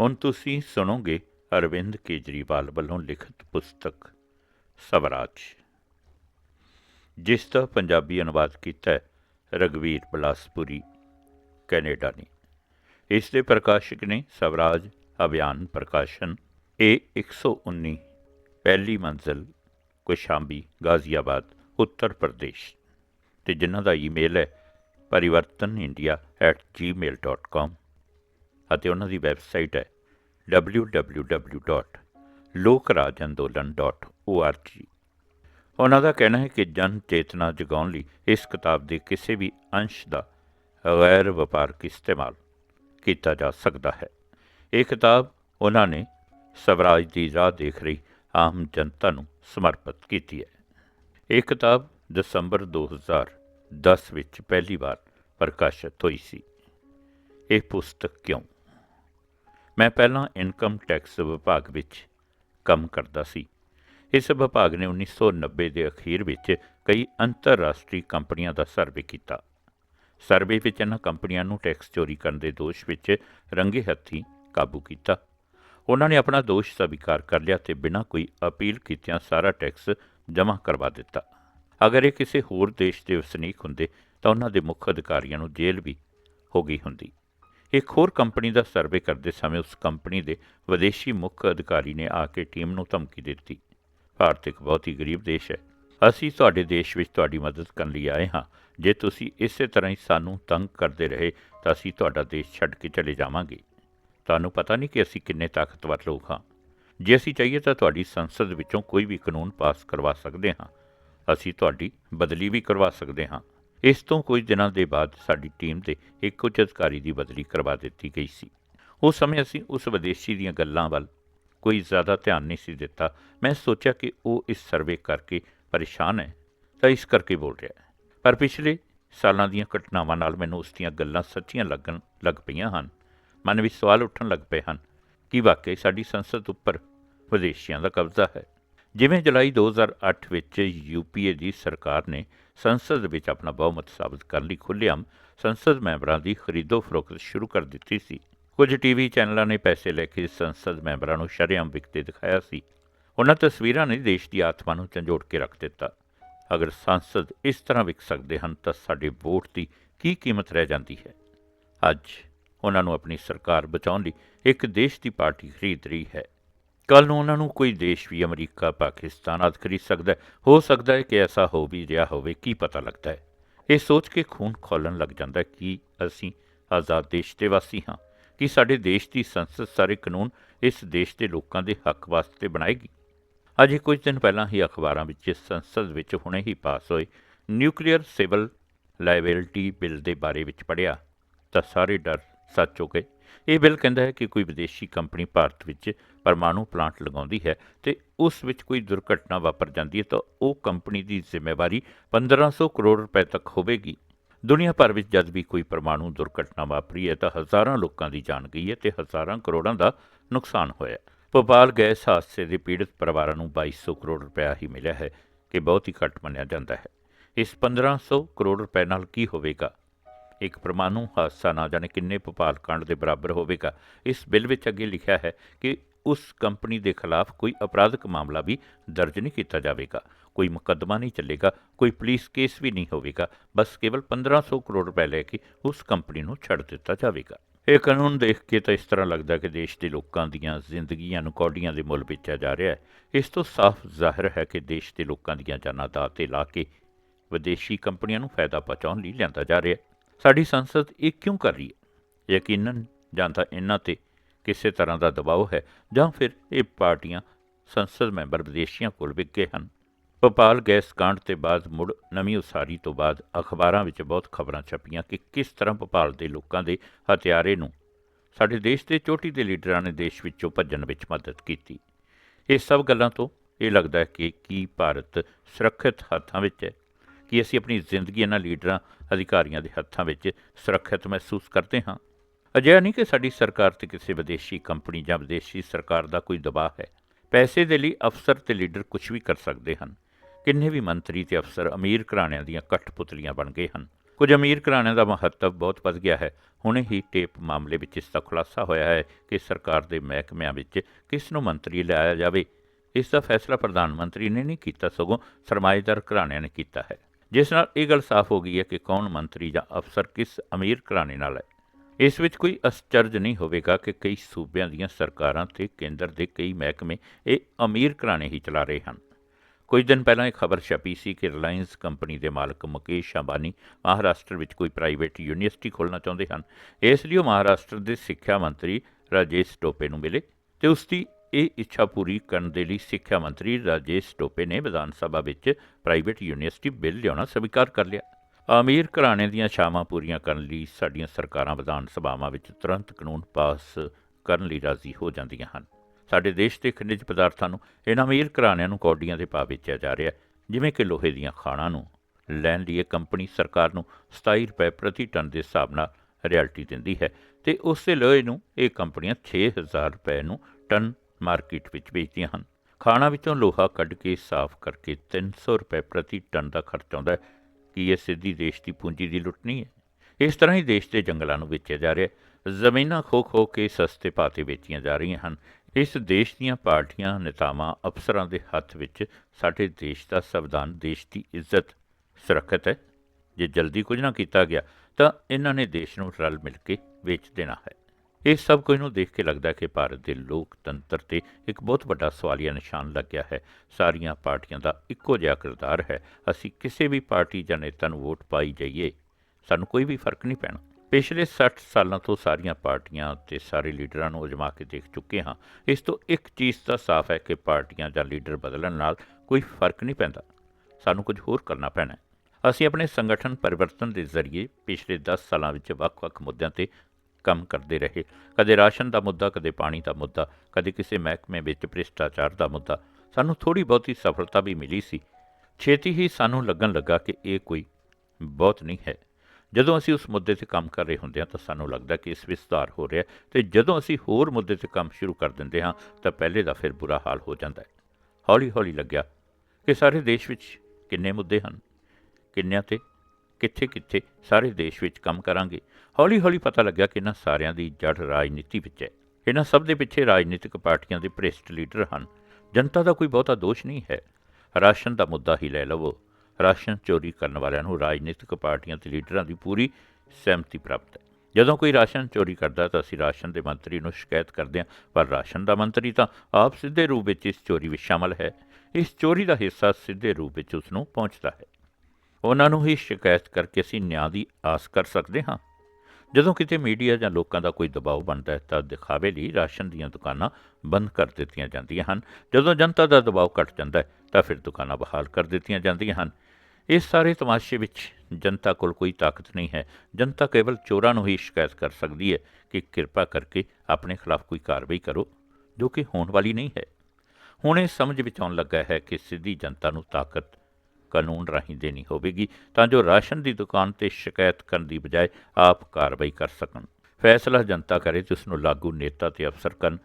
ਹੁਣ ਤੁਸੀਂ ਸੁਣੋਗੇ ਅਰਵਿੰਦ ਕੇਜਰੀਵਾਲ ਵੱਲੋਂ ਲਿਖਤ ਪੁਸਤਕ ਸਵਰਾਜ। ਜਿਸ ਦਾ ਪੰਜਾਬੀ ਅਨੁਵਾਦ ਕੀਤਾ ਹੈ ਰਗਵੀਰ ਬਲਾਸਪੁਰੀ, ਕੈਨੇਡਾ ਨੇ। ਇਸ ਦੇ ਪ੍ਰਕਾਸ਼ਕ ਨੇ ਸਵਰਾਜ ਅਭਿਆਨ ਪ੍ਰਕਾਸ਼ਨ ਏ 119 ਪਹਿਲੀ ਮੰਜ਼ਲ, ਕੁਸ਼ਾਂਬੀ, ਗਾਜ਼ੀਆਬਾਦ, ਉੱਤਰ ਪ੍ਰਦੇਸ਼ ਤੇ ਜਿਨ੍ਹਾਂ ਦਾ ਈਮੇਲ ਹੈ parivartanindia@gmail.com ਅਤੇ ਉਹਨਾਂ ਦੀ ਵੈਬਸਾਈਟ ਹੈ www.lokarajandolan.org ਉਹਨਾਂ ਦਾ ਕਹਿਣਾ ਹੈ ਕਿ ਜਨ ਚੇਤਨਾ ਜਗਾਉਣ ਲਈ ਇਸ ਕਿਤਾਬ ਦੇ ਕਿਸੇ ਵੀ ਅੰਸ਼ ਦਾ ਗੈਰ ਵਪਾਰਕ ਇਸਤੇਮਾਲ ਕੀਤਾ ਜਾ ਸਕਦਾ ਹੈ। ਇਹ ਕਿਤਾਬ ਉਹਨਾਂ ਨੇ ਸਵਰਾਜ ਦੀ ਰਾਹ ਦੇਖ ਰਹੀ ਆਮ ਜਨਤਾ ਨੂੰ ਸਮਰਪਿਤ ਕੀਤੀ ਹੈ। ਇਹ ਕਿਤਾਬ ਦਸੰਬਰ 2010 ਵਿੱਚ ਪਹਿਲੀ ਵਾਰ ਪ੍ਰਕਾਸ਼ਿਤ ਹੋਈ ਸੀ। ਇਹ ਪੁਸਤਕ ਕਿਉਂ? ਮੈਂ ਪਹਿਲਾਂ ਇਨਕਮ ਟੈਕਸ ਵਿਭਾਗ ਵਿੱਚ ਕੰਮ ਕਰਦਾ ਸੀ। ਇਸ ਵਿਭਾਗ ਨੇ 1990 ਦੇ ਅਖੀਰ ਵਿੱਚ ਕਈ ਅੰਤਰਰਾਸ਼ਟਰੀ ਕੰਪਨੀਆਂ ਦਾ ਸਰਵੇ ਕੀਤਾ। ਸਰਵੇ ਵਿੱਚ ਇਹਨਾਂ ਕੰਪਨੀਆਂ ਨੂੰ ਟੈਕਸ ਚੋਰੀ ਕਰਨ ਦੇ ਦੋਸ਼ ਵਿੱਚ ਰੰਗੇ ਹੱਥੀਂ ਕਾਬੂ ਕੀਤਾ। ਉਹਨਾਂ ਨੇ ਆਪਣਾ ਦੋਸ਼ ਸਵੀਕਾਰ ਕਰ ਲਿਆ ਤੇ ਬਿਨਾਂ ਕੋਈ ਅਪੀਲ ਕੀਤਿਆਂ ਸਾਰਾ ਟੈਕਸ ਜਮ੍ਹਾਂ ਕਰਵਾ ਦਿੱਤਾ। ਅਗਰ ਇਹ ਕਿਸੇ ਹੋਰ ਦੇਸ਼ ਦੇ ਵਸਨੀਕ ਹੁੰਦੇ ਤਾਂ ਉਹਨਾਂ ਦੇ ਮੁੱਖ ਅਧਿਕਾਰੀਆਂ ਨੂੰ ਜੇਲ੍ਹ ਵੀ ਹੋ ਗਈ ਹੁੰਦੀ। ਇੱਕ ਹੋਰ ਕੰਪਨੀ ਦਾ ਸਰਵੇ ਕਰਦੇ ਸਮੇਂ ਉਸ ਕੰਪਨੀ ਦੇ ਵਿਦੇਸ਼ੀ ਮੁੱਖ ਅਧਿਕਾਰੀ ਨੇ ਆ ਕੇ ਟੀਮ ਨੂੰ ਧਮਕੀ ਦਿੱਤੀ। ਭਾਰਤ ਇੱਕ ਬਹੁਤ ਹੀ ਗਰੀਬ ਦੇਸ਼ ਹੈ। ਅਸੀਂ ਤੁਹਾਡੇ ਦੇਸ਼ ਵਿੱਚ ਤੁਹਾਡੀ ਮਦਦ ਕਰਨ ਲਈ ਆਏ ਹਾਂ। ਜੇ ਤੁਸੀਂ ਇਸੇ ਤਰ੍ਹਾਂ ਹੀ ਸਾਨੂੰ ਤੰਗ ਕਰਦੇ ਰਹੇ, ਤਾਂ ਅਸੀਂ ਤੁਹਾਡਾ ਦੇਸ਼ ਛੱਡ ਕੇ ਚਲੇ ਜਾਵਾਂਗੇ। ਤੁਹਾਨੂੰ ਪਤਾ ਨਹੀਂ ਕਿ ਅਸੀਂ ਕਿੰਨੇ ਤਾਕਤਵਰ ਲੋਕ ਹਾਂ। ਜੇ ਅਸੀਂ ਚਾਹੀਏ ਤਾਂ ਤੁਹਾਡੀ ਸੰਸਦ ਵਿੱਚੋਂ ਕੋਈ ਵੀ ਕਾਨੂੰਨ ਪਾਸ ਕਰਵਾ ਸਕਦੇ ਹਾਂ। ਅਸੀਂ ਤੁਹਾਡੀ ਬਦਲੀ ਵੀ ਕਰਵਾ ਸਕਦੇ ਹਾਂ। ਇਸ ਤੋਂ ਕੁਝ ਦਿਨਾਂ ਦੇ ਬਾਅਦ ਸਾਡੀ ਟੀਮ ਦੇ ਇੱਕ ਉੱਚ ਅਧਿਕਾਰੀ ਦੀ ਬਦਲੀ ਕਰਵਾ ਦਿੱਤੀ ਗਈ ਸੀ। ਉਸ ਸਮੇਂ ਅਸੀਂ ਉਸ ਵਿਦੇਸ਼ੀ ਦੀਆਂ ਗੱਲਾਂ ਵੱਲ ਕੋਈ ਜ਼ਿਆਦਾ ਧਿਆਨ ਨਹੀਂ ਸੀ ਦਿੱਤਾ। ਮੈਂ ਸੋਚਿਆ ਕਿ ਉਹ ਇਸ ਸਰਵੇ ਕਰਕੇ ਪਰੇਸ਼ਾਨ ਹੈ, ਤਾਂ ਇਸ ਕਰਕੇ ਬੋਲ ਰਿਹਾ ਹੈ। ਪਰ ਪਿਛਲੇ ਸਾਲਾਂ ਦੀਆਂ ਘਟਨਾਵਾਂ ਨਾਲ ਮੈਨੂੰ ਉਸ ਦੀਆਂ ਗੱਲਾਂ ਸੱਚੀਆਂ ਲੱਗਣ ਲੱਗ ਪਈਆਂ ਹਨ। ਮਨ ਵਿੱਚ ਸਵਾਲ ਉੱਠਣ ਲੱਗ ਪਏ ਹਨ ਕਿ ਵਾਕਈ ਸਾਡੀ ਸੰਸਦ ਉੱਪਰ ਵਿਦੇਸ਼ੀਆਂ ਦਾ ਕਬਜ਼ਾ ਹੈ। ਜਿਵੇਂ ਜੁਲਾਈ 2008 ਵਿੱਚ ਯੂਪੀਏ ਦੀ ਸਰਕਾਰ ਨੇ ਸੰਸਦ ਵਿੱਚ ਆਪਣਾ ਬਹੁਮਤ ਸਾਬਤ ਕਰਨ ਲਈ ਖੁੱਲ੍ਹੇਆਮ ਸੰਸਦ ਮੈਂਬਰਾਂ ਦੀ ਖਰੀਦੋ ਫਰੋਖਤ ਸ਼ੁਰੂ ਕਰ ਦਿੱਤੀ ਸੀ। ਕੁਝ ਟੀਵੀ ਚੈਨਲਾਂ ਨੇ ਪੈਸੇ ਲੈ ਕੇ ਸੰਸਦ ਮੈਂਬਰਾਂ ਨੂੰ ਸ਼ਰੇਆਮ ਵਿਕਦੇ ਦਿਖਾਇਆ ਸੀ। ਉਹਨਾਂ ਤਸਵੀਰਾਂ ਨੇ ਦੇਸ਼ ਦੀ ਆਤਮਾ ਨੂੰ ਝੰਜੋੜ ਕੇ ਰੱਖ ਦਿੱਤਾ। ਅਗਰ ਸੰਸਦ ਇਸ ਤਰ੍ਹਾਂ ਵਿਕ ਸਕਦੇ ਹਨ ਤਾਂ ਸਾਡੇ ਵੋਟ ਦੀ ਕੀ ਕੀਮਤ ਰਹਿ ਜਾਂਦੀ ਹੈ? ਅੱਜ ਉਹਨਾਂ ਨੂੰ ਆਪਣੀ ਸਰਕਾਰ ਬਚਾਉਣ ਲਈ ਇੱਕ ਦੇਸ਼ ਦੀ ਪਾਰਟੀ ਖਰੀਦ ਰਹੀ ਹੈ। ਕੱਲ ਨੂੰ ਉਹਨਾਂ ਨੂੰ ਕੋਈ ਦੇਸ਼ ਵੀ, ਅਮਰੀਕਾ, ਪਾਕਿਸਤਾਨ ਆਦਿ ਖਰੀਦ ਸਕਦਾ ਹੈ। ਹੋ ਸਕਦਾ ਹੈ ਕਿ ਐਸਾ ਹੋ ਵੀ ਰਿਹਾ ਹੋਵੇ, ਕੀ ਪਤਾ ਲੱਗਦਾ ਹੈ। ਇਹ ਸੋਚ ਕੇ ਖੂਨ ਖੋਲਣ ਲੱਗ ਜਾਂਦਾ ਹੈ ਕਿ ਅਸੀਂ ਆਜ਼ਾਦ ਦੇਸ਼ ਦੇ ਵਾਸੀ ਹਾਂ, ਕਿ ਸਾਡੇ ਦੇਸ਼ ਦੀ ਸੰਸਦ ਸਾਰੇ ਕਾਨੂੰਨ ਇਸ ਦੇਸ਼ ਦੇ ਲੋਕਾਂ ਦੇ ਹੱਕ ਵਾਸਤੇ ਬਣਾਏਗੀ। ਅਜੇ ਕੁਝ ਦਿਨ ਪਹਿਲਾਂ ਹੀ ਅਖਬਾਰਾਂ ਵਿੱਚ ਸੰਸਦ ਵਿੱਚ ਹੁਣੇ ਹੀ ਪਾਸ ਹੋਏ ਨਿਊਕਲੀਅਰ ਸਿਵਲ ਲਾਇਬਿਲਟੀ ਬਿੱਲ ਦੇ ਬਾਰੇ ਵਿੱਚ ਪੜ੍ਹਿਆ, ਤਾਂ ਸਾਰੇ ਡਰ ਸੱਚ ਹੋ ਗਏ। ਇਹ ਬਿੱਲ ਕਹਿੰਦਾ ਹੈ ਕਿ ਕੋਈ ਵਿਦੇਸ਼ੀ ਕੰਪਨੀ ਭਾਰਤ ਵਿੱਚ ਪਰਮਾਣੂ ਪਲਾਂਟ ਲਗਾਉਂਦੀ ਹੈ ਤੇ ਉਸ ਵਿੱਚ ਕੋਈ ਦੁਰਘਟਨਾ ਵਾਪਰ ਜਾਂਦੀ ਹੈ ਤਾਂ ਉਹ ਕੰਪਨੀ ਦੀ ਜ਼ਿੰਮੇਵਾਰੀ 1500 ਕਰੋੜ ਰੁਪਏ ਤੱਕ ਹੋਵੇਗੀ। ਦੁਨੀਆ ਭਰ ਵਿੱਚ ਜਦ ਵੀ ਕੋਈ ਪਰਮਾਣੂ ਦੁਰਘਟਨਾ ਵਾਪਰੀ ਹੈ ਤਾਂ ਹਜ਼ਾਰਾਂ ਲੋਕਾਂ ਦੀ ਜਾਨ ਗਈ ਹੈ ਤੇ ਹਜ਼ਾਰਾਂ ਕਰੋੜਾਂ ਦਾ ਨੁਕਸਾਨ ਹੋਇਆ ਭੋਪਾਲ ਗੈਸ ਹਾਦਸੇ ਦੇ ਪੀੜਤ ਪਰਿਵਾਰਾਂ ਨੂੰ 2200 ਕਰੋੜ ਰੁਪਏ ਹੀ ਮਿਲਿਆ ਹੈ ਕਿ ਬਹੁਤ ਹੀ ਘੱਟ ਮੰਨਿਆ ਜਾਂਦਾ ਹੈ। ਇਸ 1500 ਕਰੋੜ ਰੁਪਏ ਨਾਲ ਕੀ ਹੋਵੇਗਾ? ਇੱਕ ਪਰਮਾਣੂ ਹਾਦਸਾ ਨਾ ਜਾਣੇ ਕਿੰਨੇ ਭੋਪਾਲ ਕਾਂਡ ਦੇ ਬਰਾਬਰ ਹੋਵੇਗਾ। ਇਸ ਬਿੱਲ ਵਿੱਚ ਅੱਗੇ ਲਿਖਿਆ ਹੈ ਕਿ ਉਸ ਕੰਪਨੀ ਦੇ ਖਿਲਾਫ ਕੋਈ ਅਪਰਾਧਿਕ ਮਾਮਲਾ ਵੀ ਦਰਜ ਨਹੀਂ ਕੀਤਾ ਜਾਵੇਗਾ। ਕੋਈ ਮੁਕੱਦਮਾ ਨਹੀਂ ਚੱਲੇਗਾ, ਕੋਈ ਪੁਲਿਸ ਕੇਸ ਵੀ ਨਹੀਂ ਹੋਵੇਗਾ, ਬਸ ਕੇਵਲ 1500 ਕਰੋੜ ਰੁਪਏ ਲੈ ਕੇ ਉਸ ਕੰਪਨੀ ਨੂੰ ਛੱਡ ਦਿੱਤਾ ਜਾਵੇਗਾ। ਇਹ ਕਾਨੂੰਨ ਦੇਖ ਕੇ ਤਾਂ ਇਸ ਤਰ੍ਹਾਂ ਲੱਗਦਾ ਕਿ ਦੇਸ਼ ਦੇ ਲੋਕਾਂ ਦੀਆਂ ਜ਼ਿੰਦਗੀਆਂ ਨੂੰ ਕੌਡੀਆਂ ਦੇ ਮੁੱਲ ਵੇਚਿਆ ਜਾ ਰਿਹਾ ਹੈ। ਇਸ ਤੋਂ ਸਾਫ਼ ਜ਼ਾਹਿਰ ਹੈ ਕਿ ਦੇਸ਼ ਦੇ ਲੋਕਾਂ ਦੀਆਂ ਜਾਨਾਂ ਦਾ ਤੇ ਲਾ ਕੇ ਵਿਦੇਸ਼ੀ ਕੰਪਨੀਆਂ ਨੂੰ ਫਾਇਦਾ ਪਹੁੰਚਾਉਣ ਲਈ ਲਿਆਂਦਾ ਜਾ ਰਿਹਾ ਹੈ। ਸਾਡੀ ਸੰਸਦ ਇਹ ਕਿਉਂ ਕਰ ਰਹੀ ਹੈ? ਯਕੀਨਨ ਜਾਂ ਤਾਂ ਇਹਨਾਂ ਤੇ ਕਿਸੇ ਤਰ੍ਹਾਂ ਦਾ ਦਬਾਅ ਹੈ, ਜਾਂ ਫਿਰ ਇਹ ਪਾਰਟੀਆਂ ਸੰਸਦ ਮੈਂਬਰ ਵਿਦੇਸ਼ੀਆਂ ਕੋਲ ਵਿਕੇ ਹਨ? ਭੋਪਾਲ ਗੈਸ ਕਾਂਡ ਤੇ ਬਾਅਦ ਮੁੜ ਨਵੀਂ ਉਸਾਰੀ ਤੋਂ ਬਾਅਦ ਅਖਬਾਰਾਂ ਵਿੱਚ ਬਹੁਤ ਖਬਰਾਂ ਛਪੀਆਂ ਕਿ ਕਿਸ ਤਰ੍ਹਾਂ ਭੋਪਾਲ ਦੇ ਲੋਕਾਂ ਦੇ ਹਥਿਆਰੇ ਨੂੰ ਸਾਡੇ ਦੇਸ਼ ਦੇ ਚੋਟੀ ਦੇ ਲੀਡਰਾਂ ਨੇ ਦੇਸ਼ ਵਿੱਚੋਂ ਭੱਜਣ ਵਿੱਚ ਮਦਦ ਕੀਤੀ। ਇਹ ਸਭ ਗੱਲਾਂ ਤੋਂ ਇਹ ਲੱਗਦਾ ਹੈ ਕਿ ਕੀ ਭਾਰਤ ਸੁਰੱਖਿਅਤ ਹੱਥਾਂ ਵਿੱਚ ਹੈ। ਕਿ ਅਸੀਂ ਆਪਣੀ ਜ਼ਿੰਦਗੀ ਇਹਨਾਂ ਲੀਡਰਾਂ, ਅਧਿਕਾਰੀਆਂ ਦੇ ਹੱਥਾਂ ਵਿੱਚ ਸੁਰੱਖਿਅਤ ਮਹਿਸੂਸ ਕਰਦੇ ਹਾਂ। ਅਜਿਹਾ ਨਹੀਂ ਕਿ ਸਾਡੀ ਸਰਕਾਰ ਤੇ ਕਿਸੇ ਵਿਦੇਸ਼ੀ ਕੰਪਨੀ ਜਾਂ ਵਿਦੇਸ਼ੀ ਸਰਕਾਰ ਦਾ ਕੋਈ ਦਬਾਅ ਹੈ। ਪੈਸੇ ਦੇ ਲਈ ਅਫਸਰ ਤੇ ਲੀਡਰ ਕੁਝ ਵੀ ਕਰ ਸਕਦੇ ਹਨ। ਕਿੰਨੇ ਵੀ ਮੰਤਰੀ ਤੇ ਅਫਸਰ ਅਮੀਰ ਘਰਾਣਿਆਂ ਦੀਆਂ ਕਠਪੁਤਲੀਆਂ ਬਣ ਗਏ ਹਨ। ਕੁਝ ਅਮੀਰ ਘਰਾਣਿਆਂ ਦਾ ਮਹੱਤਵ ਬਹੁਤ ਵੱਧ ਗਿਆ ਹੈ। ਹੁਣੇ ਹੀ ਟੇਪ ਮਾਮਲੇ ਵਿੱਚ ਇਸ ਦਾ ਖੁਲਾਸਾ ਹੋਇਆ ਹੈ ਕਿ ਸਰਕਾਰ ਦੇ ਮਹਿਕਮਿਆਂ ਵਿੱਚ ਕਿਸ ਨੂੰ ਮੰਤਰੀ ਲਾਇਆ ਜਾਵੇ। ਇਸ ਦਾ ਫੈਸਲਾ ਪ੍ਰਧਾਨ ਮੰਤਰੀ ਨੇ ਨਹੀਂ ਕੀਤਾ, ਸਗੋਂ ਸਰਮਾਏਦਾਰ ਘਰਾਣਿਆਂ ਨੇ ਕੀਤਾ ਹੈ। ਜਿਸ ਨਾਲ ਇਹ ਗੱਲ ਸਾਫ਼ ਹੋ ਗਈ ਹੈ ਕਿ ਕੌਣ ਮੰਤਰੀ ਜਾਂ ਅਫਸਰ ਕਿਸ ਅਮੀਰ ਘਰਾਣੇ ਨਾਲ ਹੈ। ਇਸ ਵਿੱਚ ਕੋਈ ਅਸਚਰਜ ਨਹੀਂ ਹੋਵੇਗਾ ਕਿ ਕਈ ਸੂਬਿਆਂ ਦੀਆਂ ਸਰਕਾਰਾਂ ਤੇ ਕੇਂਦਰ ਦੇ ਕਈ ਮਹਿਕਮੇ ਇਹ ਅਮੀਰ ਘਰਾਣੇ ਹੀ ਚਲਾ ਰਹੇ ਹਨ। ਕੁਝ ਦਿਨ ਪਹਿਲਾਂ ਇੱਕ ਖਬਰ ਛਪੀ ਸੀ ਕਿ ਰਿਲਾਇੰਸ ਕੰਪਨੀ ਦੇ ਮਾਲਕ ਮੁਕੇਸ਼ ਅੰਬਾਨੀ ਮਹਾਰਾਸ਼ਟਰ ਵਿੱਚ ਕੋਈ ਪ੍ਰਾਈਵੇਟ ਯੂਨੀਵਰਸਿਟੀ ਖੋਲ੍ਹਣਾ ਚਾਹੁੰਦੇ ਹਨ। ਇਸ ਲਈ ਉਹ ਮਹਾਰਾਸ਼ਟਰ ਦੇ ਸਿੱਖਿਆ ਮੰਤਰੀ ਰਾਜੇਸ਼ ਟੋਪੇ ਨੂੰ ਮਿਲੇ ਤੇ ਉਸ ਦੀ ਇਹ ਇੱਛਾ ਪੂਰੀ ਕਰਨ ਦੇ ਲਈ ਸਿੱਖਿਆ ਮੰਤਰੀ ਰਾਜੇਸ਼ ਟੋਪੇ ਨੇ ਵਿਧਾਨ ਸਭਾ ਵਿੱਚ ਪ੍ਰਾਈਵੇਟ ਯੂਨੀਵਰਸਿਟੀ ਬਿੱਲ ਲਿਆਉਣਾ ਸਵੀਕਾਰ ਕਰ ਲਿਆ। ਅਮੀਰ ਘਰਾਣੇ ਦੀਆਂ ਛਾਵਾਂ ਪੂਰੀਆਂ ਕਰਨ ਲਈ ਸਾਡੀਆਂ ਸਰਕਾਰਾਂ ਵਿਧਾਨ ਸਭਾਵਾਂ ਵਿੱਚ ਤੁਰੰਤ ਕਾਨੂੰਨ ਪਾਸ ਕਰਨ ਲਈ ਰਾਜ਼ੀ ਹੋ ਜਾਂਦੀਆਂ ਹਨ। ਸਾਡੇ ਦੇਸ਼ ਦੇ ਖਣਿਜ ਪਦਾਰਥਾਂ ਨੂੰ ਇਹਨਾਂ ਅਮੀਰ ਘਰਾਣਿਆਂ ਨੂੰ ਕੌਡੀਆਂ ਦੇ ਭਾਅ ਵੇਚਿਆ ਜਾ ਰਿਹਾ ਜਿਵੇਂ ਕਿ ਲੋਹੇ ਦੀਆਂ ਖਾਣਾਂ ਨੂੰ ਲੈਣ ਲਈ ਇਹ ਕੰਪਨੀ ਸਰਕਾਰ ਨੂੰ 27 ਰੁਪਏ ਪ੍ਰਤੀ ਟਨ ਦੇ ਹਿਸਾਬ ਨਾਲ ਰਿਐਲਟੀ ਦਿੰਦੀ ਹੈ ਤੇ ਉਸੇ ਲੋਹੇ ਨੂੰ ਇਹ ਕੰਪਨੀਆਂ 6000 ਰੁਪਏ ਨੂੰ ਟਨ ਮਾਰਕੀਟ ਵਿੱਚ ਵੇਚਦੀਆਂ ਹਨ। ਖਾਣਾ ਵਿੱਚੋਂ ਲੋਹਾ ਕੱਢ ਕੇ ਸਾਫ਼ ਕਰਕੇ 300 ਰੁਪਏ ਪ੍ਰਤੀ ਟਨ ਦਾ ਖਰਚ ਆਉਂਦਾ ਹੈ। ਕੀ ਇਹ ਸਿੱਧੀ ਦੇਸ਼ ਦੀ ਪੂੰਜੀ ਦੀ ਲੁੱਟ ਨਹੀਂ ਹੈ? ਇਸ ਤਰ੍ਹਾਂ ਹੀ ਦੇਸ਼ ਦੇ ਜੰਗਲਾਂ ਨੂੰ ਵੇਚਿਆ ਜਾ ਰਿਹਾ ਹੈ। ਜ਼ਮੀਨਾਂ ਖੋ ਖੋ ਕੇ ਸਸਤੇ ਭਾਅ ਤੇ ਵੇਚੀਆਂ ਜਾ ਰਹੀਆਂ ਹਨ। ਇਸ ਦੇਸ਼ ਦੀਆਂ ਪਾਰਟੀਆਂ, ਨੇਤਾਵਾਂ, ਅਫਸਰਾਂ ਦੇ ਹੱਥ ਵਿੱਚ ਸਾਡੇ ਦੇਸ਼ ਦਾ ਸੰਵਿਧਾਨ, ਦੇਸ਼ ਦੀ ਇੱਜ਼ਤ ਸੁਰੱਖਿਅਤ ਹੈ। ਜੇ ਜਲਦੀ ਕੁਝ ਨਾ ਕੀਤਾ ਗਿਆ, ਤਾਂ ਇਹਨਾਂ ਨੇ ਦੇਸ਼ ਨੂੰ ਰਲ ਮਿਲ ਕੇ ਵੇਚ ਦੇਣਾ ਹੈ। ਇਹ ਸਭ ਕੁਝ ਨੂੰ ਦੇਖ ਕੇ ਲੱਗਦਾ ਹੈ ਕਿ ਭਾਰਤ ਦੇ ਲੋਕਤੰਤਰ ਤੇ ਇੱਕ ਬਹੁਤ ਵੱਡਾ ਸਵਾਲੀਆ ਨਿਸ਼ਾਨ ਲੱਗਿਆ ਹੈ। ਸਾਰੀਆਂ ਪਾਰਟੀਆਂ ਦਾ ਇੱਕੋ ਜਿਹਾ ਕਿਰਦਾਰ ਹੈ। ਅਸੀਂ ਕਿਸੇ ਵੀ ਪਾਰਟੀ ਜਾਂ ਨੇਤਾ ਨੂੰ ਵੋਟ ਪਾਈ ਜਾਈਏ, ਸਾਨੂੰ ਕੋਈ ਵੀ ਫ਼ਰਕ ਨਹੀਂ ਪੈਣਾ। ਪਿਛਲੇ 60 ਸਾਲਾਂ ਤੋਂ ਸਾਰੀਆਂ ਪਾਰਟੀਆਂ ਤੇ ਸਾਰੇ ਲੀਡਰਾਂ ਨੂੰ ਅਜਮਾ ਕੇ ਦੇਖ ਚੁੱਕੇ ਹਾਂ। ਇਸ ਤੋਂ ਇੱਕ ਚੀਜ਼ ਤਾਂ ਸਾਫ਼ ਹੈ ਕਿ ਪਾਰਟੀਆਂ ਜਾਂ ਲੀਡਰ ਬਦਲਣ ਨਾਲ ਕੋਈ ਫ਼ਰਕ ਨਹੀਂ ਪੈਂਦਾ। ਸਾਨੂੰ ਕੁਝ ਹੋਰ ਕਰਨਾ ਪੈਣਾ ਅਸੀਂ ਆਪਣੇ ਸੰਗਠਨ ਪਰਿਵਰਤਨ ਦੇ ਜ਼ਰੀਏ ਪਿਛਲੇ 10 ਸਾਲਾਂ ਵਿੱਚ ਵੱਖ-ਵੱਖ ਮੁੱਦਿਆਂ ਤੇ ਕੰਮ ਕਰਦੇ ਰਹੇ। ਕਦੇ ਰਾਸ਼ਨ ਦਾ ਮੁੱਦਾ, ਕਦੇ ਪਾਣੀ ਦਾ ਮੁੱਦਾ, ਕਦੇ ਕਿਸੇ ਮਹਿਕਮੇ ਵਿੱਚ ਭ੍ਰਿਸ਼ਟਾਚਾਰ ਦਾ ਮੁੱਦਾ। ਸਾਨੂੰ ਥੋੜੀ ਬਹੁਤੀ ਸਫਲਤਾ ਵੀ ਮਿਲੀ ਸੀ। ਛੇਤੀ ਹੀ ਸਾਨੂੰ ਲੱਗਣ ਲੱਗਾ ਕਿ ਇਹ ਕੋਈ ਬਹੁਤ ਨਹੀਂ ਹੈ। ਜਦੋਂ ਅਸੀਂ ਉਸ ਮੁੱਦੇ ਤੇ ਕੰਮ ਕਰ ਰਹੇ ਹੁੰਦੇ ਹਾਂ ਤਾਂ ਸਾਨੂੰ ਲੱਗਦਾ ਕਿ ਇਸ ਵਿੱਚ ਸੁਧਾਰ ਹੋ ਰਿਹਾ ਹੈ ਤੇ ਜਦੋਂ ਅਸੀਂ ਹੋਰ ਮੁੱਦੇ ਤੇ ਕੰਮ ਸ਼ੁਰੂ ਕਰ ਦਿੰਦੇ ਹਾਂ ਤਾਂ ਪਹਿਲੇ ਦਾ ਫਿਰ ਬੁਰਾ ਹਾਲ ਹੋ ਜਾਂਦਾ ਹੈ। ਹੌਲੀ ਹੌਲੀ ਲੱਗਿਆ ਕਿ ਸਾਰੇ ਦੇਸ਼ ਵਿੱਚ ਕਿੰਨੇ ਮੁੱਦੇ ਹਨ, ਕਿੰਨਿਆਂ ਤੇ ਕਿੱਥੇ ਕਿੱਥੇ ਸਾਰੇ ਦੇਸ਼ ਵਿੱਚ ਕੰਮ ਕਰਾਂਗੇ। ਹੌਲੀ ਹੌਲੀ ਪਤਾ ਲੱਗਿਆ ਕਿ ਇਹਨਾਂ ਸਾਰਿਆਂ ਦੀ ਜੜ ਰਾਜਨੀਤੀ ਵਿੱਚ ਹੈ। ਇਹਨਾਂ ਸਭ ਦੇ ਪਿੱਛੇ ਰਾਜਨੀਤਿਕ ਪਾਰਟੀਆਂ ਦੇ ਭ੍ਰਿਸ਼ਟ ਲੀਡਰ ਹਨ। ਜਨਤਾ ਦਾ ਕੋਈ ਬਹੁਤਾ ਦੋਸ਼ ਨਹੀਂ ਹੈ। ਰਾਸ਼ਨ ਦਾ ਮੁੱਦਾ ਹੀ ਲੈ ਲਵੋ। ਰਾਸ਼ਨ ਚੋਰੀ ਕਰਨ ਵਾਲਿਆਂ ਨੂੰ ਰਾਜਨੀਤਿਕ ਪਾਰਟੀਆਂ ਤੇ ਲੀਡਰਾਂ ਦੀ ਪੂਰੀ ਸਹਿਮਤੀ ਪ੍ਰਾਪਤ ਹੈ। ਜਦੋਂ ਕੋਈ ਰਾਸ਼ਨ ਚੋਰੀ ਕਰਦਾ ਤਾਂ ਅਸੀਂ ਰਾਸ਼ਨ ਦੇ ਮੰਤਰੀ ਨੂੰ ਸ਼ਿਕਾਇਤ ਕਰਦੇ ਹਾਂ, ਪਰ ਰਾਸ਼ਨ ਦਾ ਮੰਤਰੀ ਤਾਂ ਆਪ ਸਿੱਧੇ ਰੂਪ ਵਿੱਚ ਇਸ ਚੋਰੀ ਵਿੱਚ ਸ਼ਾਮਲ ਹੈ। ਇਸ ਚੋਰੀ ਦਾ ਹਿੱਸਾ ਸਿੱਧੇ ਰੂਪ ਵਿੱਚ ਉਸ ਨੂੰ ਪਹੁੰਚਦਾ ਹੈ। ਉਹਨਾਂ ਨੂੰ ਹੀ ਸ਼ਿਕਾਇਤ ਕਰਕੇ ਅਸੀਂ ਨਿਆਂ ਦੀ ਆਸ ਕਰ ਸਕਦੇ ਹਾਂ। ਜਦੋਂ ਕਿਤੇ ਮੀਡੀਆ ਜਾਂ ਲੋਕਾਂ ਦਾ ਕੋਈ ਦਬਾਅ ਬਣਦਾ ਹੈ, ਤਾਂ ਦਿਖਾਵੇ ਲਈ ਰਾਸ਼ਨ ਦੀਆਂ ਦੁਕਾਨਾਂ ਬੰਦ ਕਰ ਦਿੱਤੀਆਂ ਜਾਂਦੀਆਂ ਹਨ। ਜਦੋਂ ਜਨਤਾ ਦਾ ਦਬਾਅ ਘਟ ਜਾਂਦਾ ਹੈ, ਤਾਂ ਫਿਰ ਦੁਕਾਨਾਂ ਬਹਾਲ ਕਰ ਦਿੱਤੀਆਂ ਜਾਂਦੀਆਂ ਹਨ। ਇਸ ਸਾਰੇ ਤਮਾਸ਼ੇ ਵਿੱਚ ਜਨਤਾ ਕੋਲ ਕੋਈ ਤਾਕਤ ਨਹੀਂ ਹੈ। ਜਨਤਾ ਕੇਵਲ ਚੋਰਾਂ ਨੂੰ ਹੀ ਸ਼ਿਕਾਇਤ ਕਰ ਸਕਦੀ ਹੈ ਕਿ ਕਿਰਪਾ ਕਰਕੇ ਆਪਣੇ ਖਿਲਾਫ ਕੋਈ ਕਾਰਵਾਈ ਕਰੋ, ਜੋ ਕਿ ਹੋਣ ਵਾਲੀ ਨਹੀਂ ਹੈ। ਹੁਣ ਇਹ ਸਮਝ ਵਿੱਚ ਆਉਣ ਲੱਗਾ ਹੈ ਕਿ ਸਿੱਧੀ ਜਨਤਾ ਨੂੰ ਤਾਕਤ ਕਾਨੂੰਨ ਰਾਹੀਂ ਦੇਣੀ ਹੋਵੇਗੀ, ਤਾਂ ਜੋ ਰਾਸ਼ਨ ਦੀ ਦੁਕਾਨ ਤੇ ਸ਼ਿਕਾਇਤ ਕਰਨ ਦੀ ਬਜਾਏ ਆਪ ਕਾਰਵਾਈ ਕਰ ਸਕਣ। ਫੈਸਲਾ ਜਨਤਾ ਕਰੇ ਤੇ ਉਸ ਨੂੰ ਲਾਗੂ ਨੇਤਾ ਤੇ ਅਫਸਰ ਕਰਨ।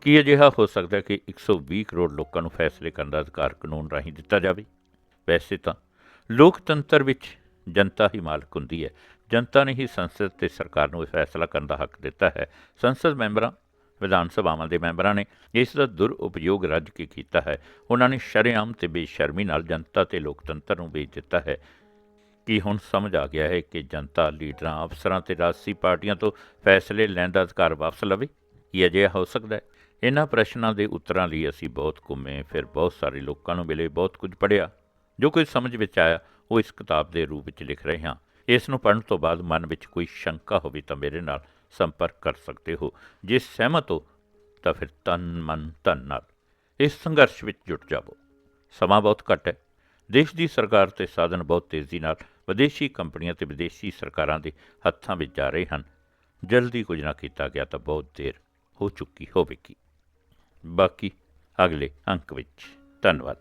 ਕੀ ਅਜਿਹਾ ਹੋ ਸਕਦਾ ਹੈ ਕਿ 120 ਕਰੋੜ ਲੋਕਾਂ ਨੂੰ ਫੈਸਲੇ ਕਰਨ ਦਾ ਅਧਿਕਾਰ ਕਾਨੂੰਨ ਰਾਹੀਂ ਦਿੱਤਾ ਜਾਵੇ? ਵੈਸੇ ਤਾਂ ਲੋਕਤੰਤਰ ਵਿੱਚ ਜਨਤਾ ਹੀ ਮਾਲਕ ਹੁੰਦੀ ਹੈ। ਜਨਤਾ ਨੇ ਹੀ ਸੰਸਦ ਤੇ ਸਰਕਾਰ ਨੂੰ ਇਹ ਫੈਸਲਾ ਕਰਨ ਦਾ ਹੱਕ ਦਿੱਤਾ ਹੈ। ਸੰਸਦ ਮੈਂਬਰਾਂ ਵਿਧਾਨ ਸਭਾਵਾਂ ਦੇ ਮੈਂਬਰਾਂ ਨੇ ਇਸ ਦਾ ਦੁਰਉਪਯੋਗ ਰੱਜ ਕੇ ਕੀਤਾ ਹੈ। ਉਹਨਾਂ ਨੇ ਸ਼ਰੇਆਮ ਤੇ ਬੇਸ਼ਰਮੀ ਨਾਲ ਜਨਤਾ ਤੇ ਲੋਕਤੰਤਰ ਨੂੰ ਵੇਚ ਦਿੱਤਾ ਹੈ। ਕਿ ਹੁਣ ਸਮਝ ਆ ਗਿਆ ਹੈ ਕਿ ਜਨਤਾ ਲੀਡਰਾਂ, ਅਫਸਰਾਂ ਤੇ ਰਾਜਸੀ ਪਾਰਟੀਆਂ ਤੋਂ ਫੈਸਲੇ ਲੈਣ ਦਾ ਅਧਿਕਾਰ ਵਾਪਸ ਲਵੇ? ਕੀ ਅਜਿਹਾ ਹੋ ਸਕਦਾ ਹੈ? ਇਹਨਾਂ ਪ੍ਰਸ਼ਨਾਂ ਦੇ ਉੱਤਰਾਂ ਲਈ ਅਸੀਂ ਬਹੁਤ ਘੁੰਮੇ, ਫਿਰ ਬਹੁਤ ਸਾਰੇ ਲੋਕਾਂ ਨੂੰ ਮਿਲੇ, ਬਹੁਤ ਕੁਝ ਪੜ੍ਹਿਆ। ਜੋ ਕੁਝ ਸਮਝ ਵਿੱਚ ਆਇਆ, ਉਹ ਇਸ ਕਿਤਾਬ ਦੇ ਰੂਪ ਵਿੱਚ ਲਿਖ ਰਹੇ ਹਾਂ। ਇਸ ਨੂੰ ਪੜ੍ਹਨ ਤੋਂ ਬਾਅਦ ਮਨ ਵਿੱਚ ਕੋਈ ਸ਼ੰਕਾ ਹੋਵੇ ਤਾਂ ਮੇਰੇ ਨਾਲ ਸੰਪਰਕ ਕਰ ਸਕਦੇ ਹੋ। ਜੇ ਸਹਿਮਤ ਹੋ, ਤਾਂ ਫਿਰ ਤਨ ਮਨ ਧਨ ਨਾਲ ਇਸ ਸੰਘਰਸ਼ ਵਿੱਚ ਜੁਟ ਜਾਵੋ। ਸਮਾਂ ਬਹੁਤ ਘੱਟ ਹੈ। ਦੇਸ਼ ਦੀ ਸਰਕਾਰ ਤੇ ਸਾਧਨ ਬਹੁਤ ਤੇਜ਼ੀ ਨਾਲ ਵਿਦੇਸ਼ੀ ਕੰਪਨੀਆਂ ਤੇ ਵਿਦੇਸ਼ੀ ਸਰਕਾਰਾਂ ਦੇ ਹੱਥਾਂ ਵਿੱਚ ਜਾ ਰਹੇ ਹਨ। ਜਲਦੀ ਕੁਝ ਨਾ ਕੀਤਾ ਗਿਆ ਤਾਂ ਬਹੁਤ ਦੇਰ ਹੋ ਚੁੱਕੀ ਹੋਵੇਗੀ। ਬਾਕੀ ਅਗਲੇ ਅੰਕ ਵਿੱਚ ਧੰਨਵਾਦ।